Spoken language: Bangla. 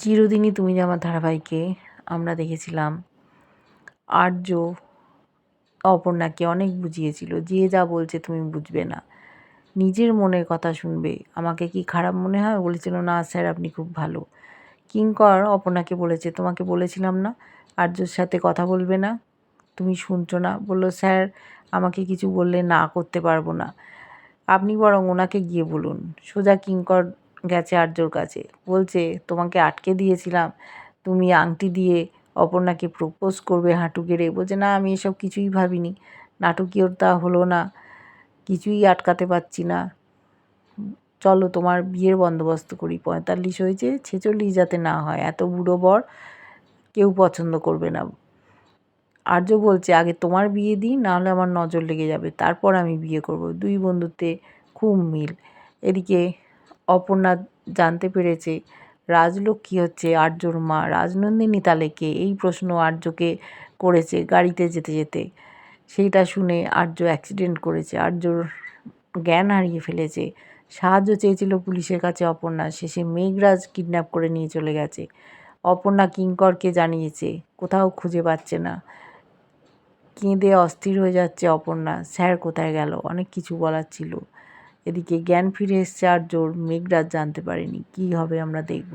চিরদিনই তুমি আমার ধারাবাহিকে আমরা দেখেছিলাম, আর্য অপর্ণাকে অনেক বুঝিয়েছিল, যে যা বলছে তুমি বুঝবে না। নিজের মনের কথা শুনবে। আমাকে কি খারাপ মনে হয়? বলেছিল, না স্যার, আপনি খুব ভালো। কিঙ্কর অপর্ণাকে বলেছে, তোমাকে বলেছিলাম না, আর্যর সাথে কথা বলবে না, তুমি শুনছো না। বলল, স্যার, আমাকে কিছু বললে না করতে পারব না। আপনি বরং ওনাকে গিয়ে বলুন। সোজা কিঙ্কর গেছে আর্যর কাছে। বলছে, তোমাকে আটকে দিয়েছিলাম। তুমি আংটি দিয়ে অপর্ণাকে প্রপোজ করবে হাঁটু গেড়ে। বলছে, না, আমি এসব কিছুই ভাবিনি। নাটকীয়তা হলো না। কিছুই আটকাতে পারছি না। চলো তোমার বিয়ের বন্দোবস্ত করি। পঁয়তাল্লিশ হয়েছে, ছেচল্লিশ যাতে না হয়। এত বুড়ো বর কেউ পছন্দ করবে না। আর্য বলছে, আগে তোমার বিয়ে দিই, নাহলে আমার নজর লেগে যাবে। তারপর আমি বিয়ে করব। দুই বন্ধুতে খুব মিল। এদিকে অপর্ণা জানতে পেরেছে, রাজলক্ষ্মী হচ্ছে আর্যর মা। রাজনন্দিনী তাহলে কে? এই প্রশ্ন আর্যকে করেছে গাড়িতে যেতে যেতে। সেইটা শুনে আর্য অ্যাক্সিডেন্ট করেছে। আর্যর জ্ঞান হারিয়ে ফেলেছে। সাহায্য চেয়েছিল পুলিশের কাছে অপর্ণা। শেষে মেঘরাজ কিডন্যাপ করে নিয়ে চলে গেছে। অপর্ণা কিঙ্করকে জানিয়েছে, কোথাও খুঁজে পাচ্ছে না। কেঁদে অস্থির হয়ে যাচ্ছে অপর্ণা। স্যার কোথায় গেল? অনেক কিছু বলার ছিল। এদিকে জ্ঞান ফিরে এসছে আর জোর মেঘরাজ জানতে পারেনি। কী হবে আমরা দেখব।